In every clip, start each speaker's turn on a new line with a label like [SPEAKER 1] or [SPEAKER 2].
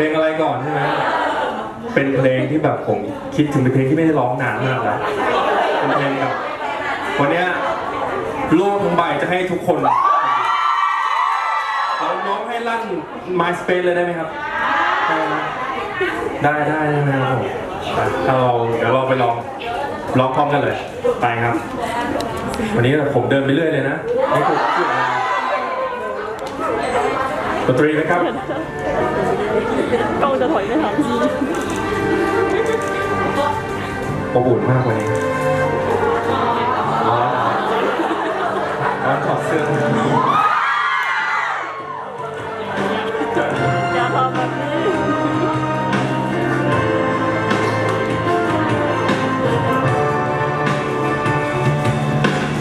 [SPEAKER 1] เพลงอะไรก่อนใช่ไหมเป็นเพลงที่แบบผมคิดถึงเป็นเพลงที่ไม่ได้ร้องนานมากแล้วเป็นเพลงแบบวันเนี้ยโลกทั้งใบจะให้ทุกคนเราน้องให้ลั่น MySpace เลยได้ไหมครับ ได้ได้ได้ไหมครับผมถ้าเราเดี๋ยวเราไปลองร้องพร้อมกันเลย ไปครับ วันนี้ผมเดินไปเรื่อยเลยนะไม่ถูกจุดอะ ดนตรีไหมครับ
[SPEAKER 2] กล้องจะถอยไม่ทัน
[SPEAKER 1] อบอุ่นมากวันนี้ร้อนร้อนถอดเสื้อ
[SPEAKER 2] อย่าทำแบบนี้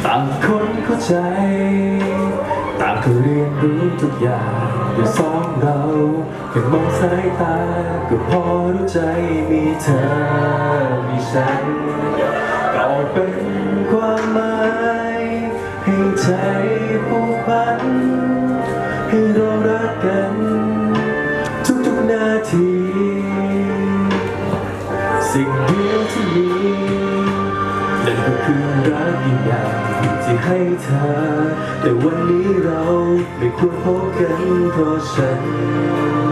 [SPEAKER 1] ต่างคนเข้าใจต่าง ก็เรียนรู้ทุกอย่างด้วยสองเราแค่มองสายตา ก็พอรู้ใจมีเธอมีฉันก็เป็นความหมายให้ใจผูกพันให้เรารักกัน ทุกๆนาที สิ่งเดียวที่มี ก็คือรักยิ่งใหญ่ที่ให้เธอ แต่วันนี้เราไม่ควรพบกันเพราะฉัน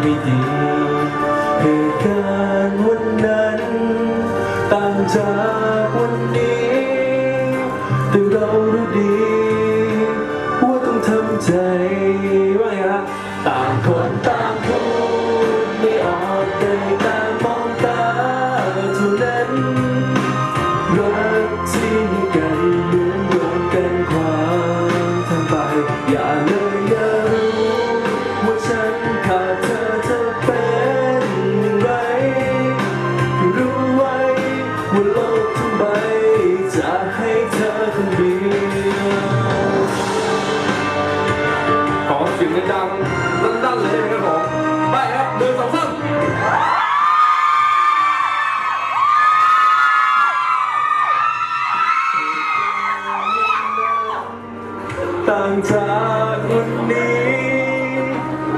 [SPEAKER 1] ไม่ดีเหตุการณ์วันนั้นต่างจากวันนี้ แต่เรารู้ดี ว่าต้องทำใจว่าไงฮะต่างคนต่างพูด ต่างจากวันนี้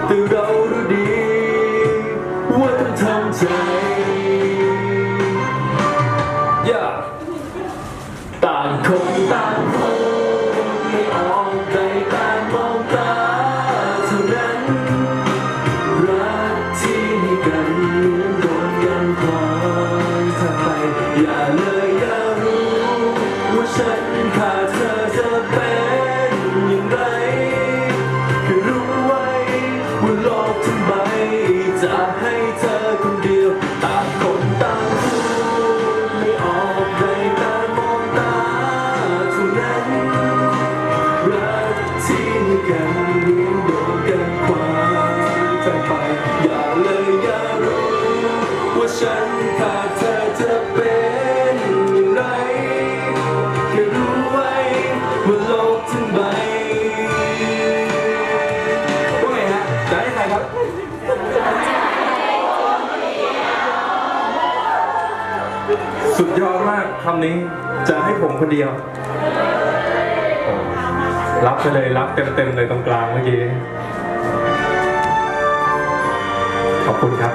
[SPEAKER 1] แต่เรารู้ดีว่าต้องทำใจอย่าต่างคนต่างพูดไม่ออกได้แต่มองตาเท่านั้น รักที่ให้กันเหมือนโดนกันความถ้าไปอย่าเลยอย่ารู้ว่าฉันขาด กทั้งใบจะให้เธอคนเดียวต่างคนต่างพูดไม่ออกใดแต่มองตาเท่านั้นรักที่มีกันเหมือนโดนกันความใจไป อย่าเลยอย่ารู้ว่าฉันขา ครับสุดยอดมากคำนี้จะให้ผมคนเดียว รับไปเลยรับเต็มๆเลยตรงกลางเมื่อกี้ ขอบคุณครับ